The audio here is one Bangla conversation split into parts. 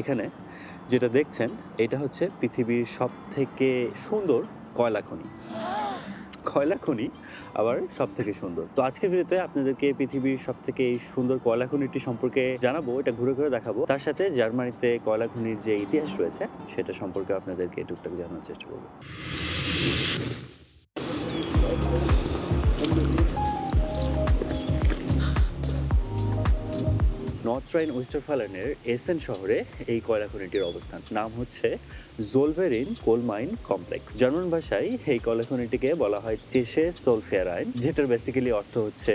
এখানে যেটা দেখছেন, এটা হচ্ছে পৃথিবীর সব থেকে সুন্দর কয়লা খনি। কয়লা খনি আবার সব থেকে সুন্দর। তো আজকের ভিডিওতে আপনাদেরকে পৃথিবীর সব থেকে এই সুন্দর কয়লা খনিটি সম্পর্কে জানাব, এটা ঘুরে ঘুরে দেখাবো। তার সাথে জার্মানিতে কয়লা খনির যে ইতিহাস রয়েছে, সেটা সম্পর্কে আপনাদেরকে টুকটাক জানানোর চেষ্টা করব। নর্থ রাইন ওয়েস্টারফালেনের এসেন শহরে এই কয়লা খনিটির অবস্থান। নাম হচ্ছে Zollverein coal mine complex. German ভাষায় এই কয়লা খনিটিকে বলা হয় চেসে সোলফেয়ারাইন যেটার বেসিক্যালি অর্থ হচ্ছে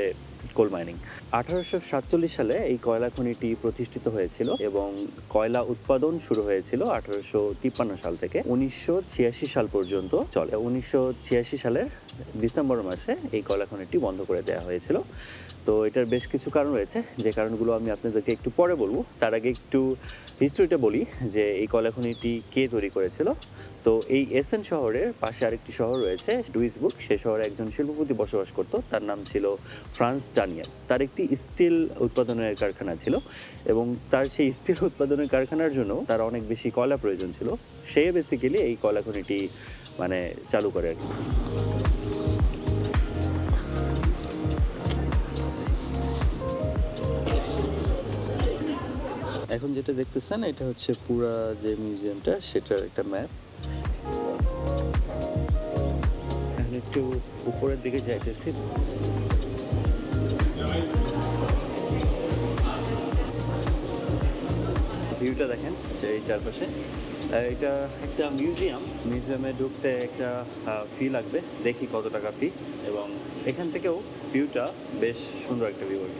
কোল মাইনিং। আঠারোশো সাতচল্লিশ সালে এই কয়লা খনিটি প্রতিষ্ঠিত হয়েছিল এবং কয়লা উৎপাদন শুরু হয়েছিল আঠারোশো তিপ্পান্ন সাল থেকে উনিশশো ছিয়াশি সাল পর্যন্ত চলে। উনিশশো ছিয়াশি সালের ডিসেম্বর মাসে এই কয়লা খনিটি বন্ধ করে দেওয়া হয়েছিল। তো এটার বেশ কিছু কারণ রয়েছে। যে কারণগুলো আমি আপনাদেরকে একটু পরে বলব। তার আগে একটু হিস্ট্রিটা বলি, যে এই কয়লা খনিটি কে তৈরি করেছিল? তো এই এসেন শহরের পাশে আরেকটি শহর রয়েছে ডুইসবুক সে শহরে একজন শিল্পপতি বসবাস করত। তার নাম ছিল ফ্রান্স ডানিয়াল তার একটি স্টিল উৎপাদনের কারখানা ছিল এবং তার সেই স্টিল উৎপাদনের কারখানার জন্য তার অনেক বেশি কয়লা প্রয়োজন ছিল। সে বেসিক্যালি এই কয়লা খনিটি মানে চালু করে আর কি। এখন যেটা দেখতেছেন, এটা হচ্ছে পুরা যে মিউজিয়ামটা, সেটার একটা ম্যাপ। এখন একটু উপরের দিকে যাইতেছি। ভিউটা দেখেন, যে এই চারপাশে। এটা একটা মিউজিয়াম। মিউজিয়ামে ঢুকতে একটা ফি লাগবে। দেখি কত টাকা ফি এবং এখান থেকেও ভিউটা বেশ সুন্দর একটা ভিউ আর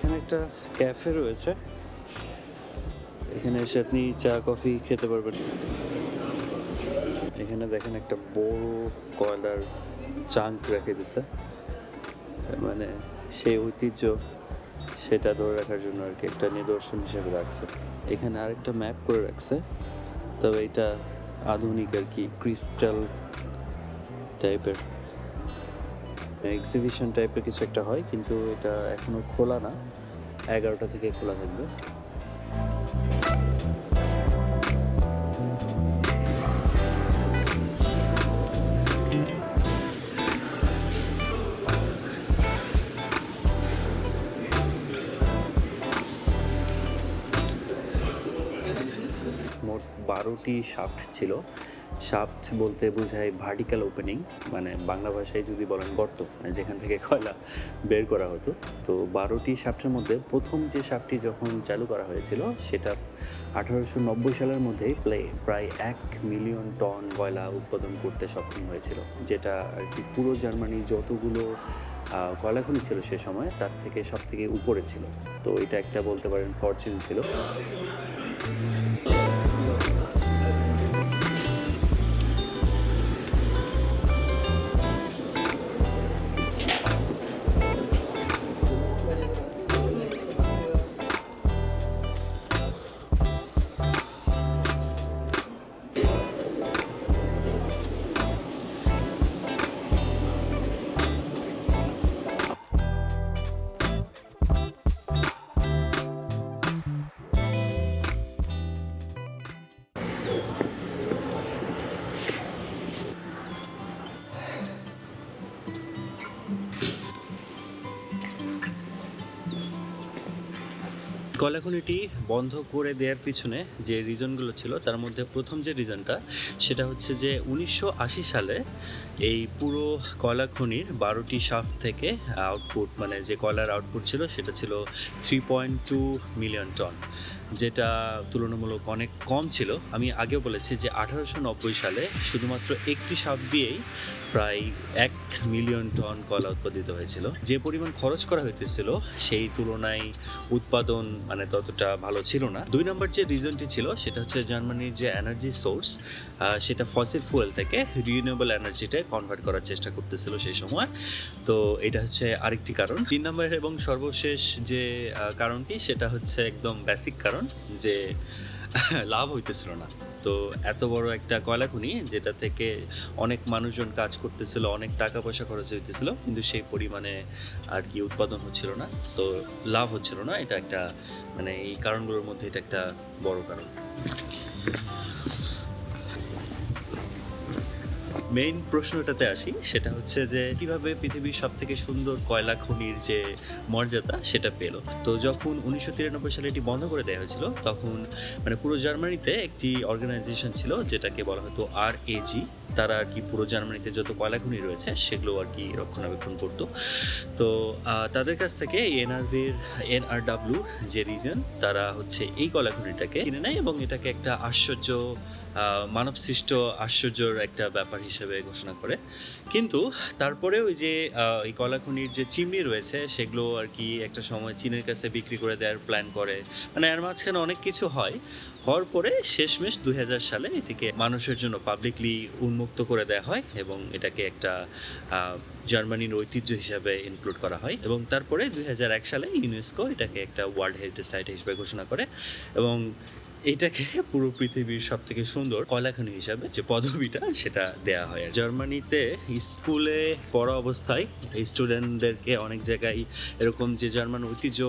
এখানে একটা ক্যাফে রয়েছে। এখানে এসে আপনি চা, কফি খেতে পারবেন। এখানে দেখেন একটা বড় কয়লার চাঙ্ক রেখে দিছে। মানে সেই ঐতিহ্য সেটা ধরে রাখার জন্য আর কি একটা নিদর্শন হিসেবে রাখছে। এখানে আরেকটা ম্যাপ করে রাখছে। তবে এটা আধুনিক আর কি, ক্রিস্টাল টাইপের। এক্সিবিশন টাইপের কিছু একটা হয়, কিন্তু এটা এখনও খোলা না। এগারোটা থেকে খোলা থাকবে। মোট বারোটি শাফট ছিল। শাফট বলতে বোঝায় ভার্টিক্যাল ওপেনিং মানে বাংলা ভাষায় যদি বলেন গর্ত মানে যেখান থেকে কয়লা বের করা হতো। তো বারোটি শাফটের মধ্যে প্রথম যে শাফটটি যখন চালু করা হয়েছিল, সেটা আঠারোশো নব্বই সালের মধ্যেই প্লে প্রায় এক মিলিয়ন টন কয়লা উৎপাদন করতে সক্ষম হয়েছিল, যেটা আর কি পুরো জার্মানির যতগুলো কয়লা খনি ছিল সে সময়, তার থেকে সব থেকে উপরে ছিল। তো এটা একটা বলতে পারেন ফরচুন ছিল। কয়লাখনিটি বন্ধ করে দেওয়ার পিছনে যে রিজনগুলো ছিল, তার মধ্যে প্রথম যে রিজনটা, সেটা হচ্ছে যে উনিশশো আশি সালে এই পুরো কয়লা খনির বারোটি শাফট থেকে আউটপুট মানে যে কয়লার আউটপুট ছিল, সেটা ছিল three point two million ton যেটা তুলনামূলক অনেক কম ছিল। আমি আগেও বলেছি যে আঠারোশো নব্বই সালে শুধুমাত্র একটি শাফট দিয়েই প্রায় এক মিলিয়ন টন কয়লা উৎপাদিত হয়েছিল। যে পরিমাণ খরচ করা হইতেছিল, সেই তুলনায় উৎপাদন মানে ততটা ভালো ছিল না। দুই নম্বর যে রিজনটি ছিল, সেটা হচ্ছে জার্মানির যে এনার্জি সোর্স সেটা ফসিল ফুয়েল থেকে রিনিউয়েবল এনার্জিটা কনভার্ট করার চেষ্টা করতেছিল সেই সময়। তো এটা হচ্ছে আরেকটি কারণ। তিন নম্বর এবং সর্বশেষ যে কারণটি, সেটা হচ্ছে একদম বেসিক কারণ যে, লাভ হইতেছিল না। তো এত বড় একটা কয়লা খনি যেটা থেকে অনেক মানুষজন কাজ করতেছিল, অনেক টাকা পয়সা খরচ হইতেছিল, কিন্তু সেই পরিমাণে আর কি উৎপাদন হচ্ছিল না। সো লাভ হচ্ছিল না। এটা একটা মানে এই কারণগুলোর মধ্যে এটা একটা বড় কারণ। মেইন প্রশ্নটাতে আসি, সেটা হচ্ছে যে কীভাবে পৃথিবীর সব থেকে সুন্দর কয়লা খনির যে মর্যাদা সেটা পেল। তো যখন উনিশশো তিরানব্বই সালে এটি বন্ধ করে দেওয়া হয়েছিল, তখন মানে পুরো জার্মানিতে একটি অর্গানাইজেশন ছিল যেটাকে বলা হতো আর এজি তারা আর কি পুরো জার্মানিতে যত কয়লা খনি রয়েছে সেগুলো আর কি রক্ষণাবেক্ষণ করতো। তো তাদের কাছ থেকে এনআরভির এনআরডাব্লিউ যে রিজন তারা হচ্ছে এই কয়লা খনিটাকে কিনে নেয় এবং এটাকে একটা আশ্চর্য আহ, মানবসৃষ্ট আশ্চর্যর একটা ব্যাপার হিসেবে ঘোষণা করে। কিন্তু তারপরে ওই যে এই কয়লা খনির যে চিমনি রয়েছে সেগুলো আর কি একটা সময় চীনের কাছে বিক্রি করে দেওয়ার প্ল্যান করে। মানে এর মাঝখানে অনেক কিছু হয়। হওয়ার পরে শেষমেশ দুই হাজার সালে এটিকে মানুষের জন্য পাবলিকলি উন্মুক্ত করে দেওয়া হয় এবং এটাকে একটা জার্মানির ঐতিহ্য হিসাবে ইনক্লুড করা হয়। এবং তারপরে দুই সালে ইউনেস্কো এটাকে একটা ওয়ার্ল্ড হেরিটেজ সাইট হিসেবে ঘোষণা করে। এবং এটাকে পুরো পৃথিবীর সব থেকে সুন্দর কয়লাখনি হিসাবে যে পদবিটা, সেটা দেয়া হয় জার্মানিতে স্কুলে পড়া অবস্থায় স্টুডেন্টদেরকে অনেক জায়গায় এরকম যে জার্মান ঐতিহ্য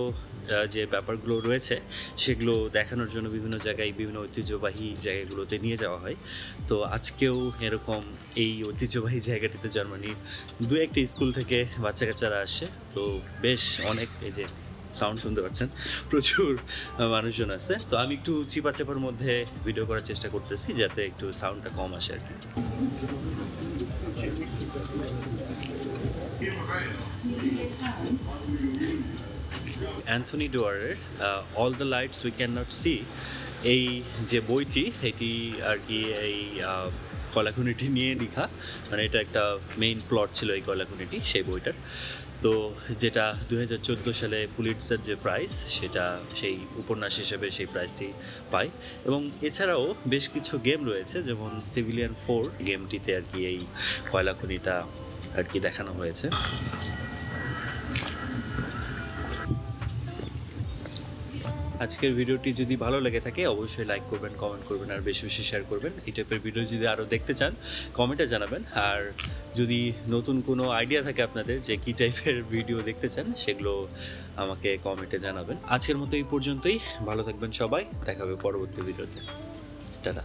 যে ব্যাপারগুলো রয়েছে, সেগুলো দেখানোর জন্য বিভিন্ন জায়গায় বিভিন্ন ঐতিহ্যবাহী জায়গাগুলোতে নিয়ে যাওয়া হয়। তো আজকেও এরকম এই ঐতিহ্যবাহী জায়গাটিতে জার্মানির দু একটা স্কুল থেকে বাচ্চা কাচ্চারা আসে। তো বেশ অনেক এই যে সাউন্ড শুনতে পাচ্ছেন। প্রচুর মানুষজন আছে। তো আমি একটু চিপা চাপার মধ্যে ভিডিও করার চেষ্টা করতেছি যাতে একটু সাউন্ডটা কম আসে আর কি। Anthony ডোয়ারের all the lights we cannot see এই যে বইটি, এটি আর কি এই কলাখনিটি নিয়ে লিখা মানে এটা একটা মেইন প্লট ছিল এই কলাখুনিটি সেই বইটার। তো যেটা দু হাজার চোদ্দ সালে পুলিটসের যে প্রাইজ সেটা সেই উপন্যাস হিসেবে সেই প্রাইজটি পায়। এবং এছাড়াও বেশ কিছু গেম রয়েছে, যেমন সিভিলিয়ান ফোর গেমটিতে আর কি এই কয়লা খনিটা আর কি দেখানো হয়েছে। আজকের ভিডিওটি যদি ভালো লেগে থাকে, অবশ্যই লাইক করবেন কমেন্ট করবেন, আর বেশি বেশি শেয়ার করবেন। এই টাইপের ভিডিও যদি আরও দেখতে চান কমেন্টে জানাবেন। আর যদি নতুন কোনো আইডিয়া থাকে আপনাদের যে কী টাইপের ভিডিও দেখতে চান, সেগুলো আমাকে কমেন্টে জানাবেন। আজকের মতো এই পর্যন্তই। ভালো থাকবেন সবাই। দেখা হবে পরবর্তী ভিডিওতে টাটা।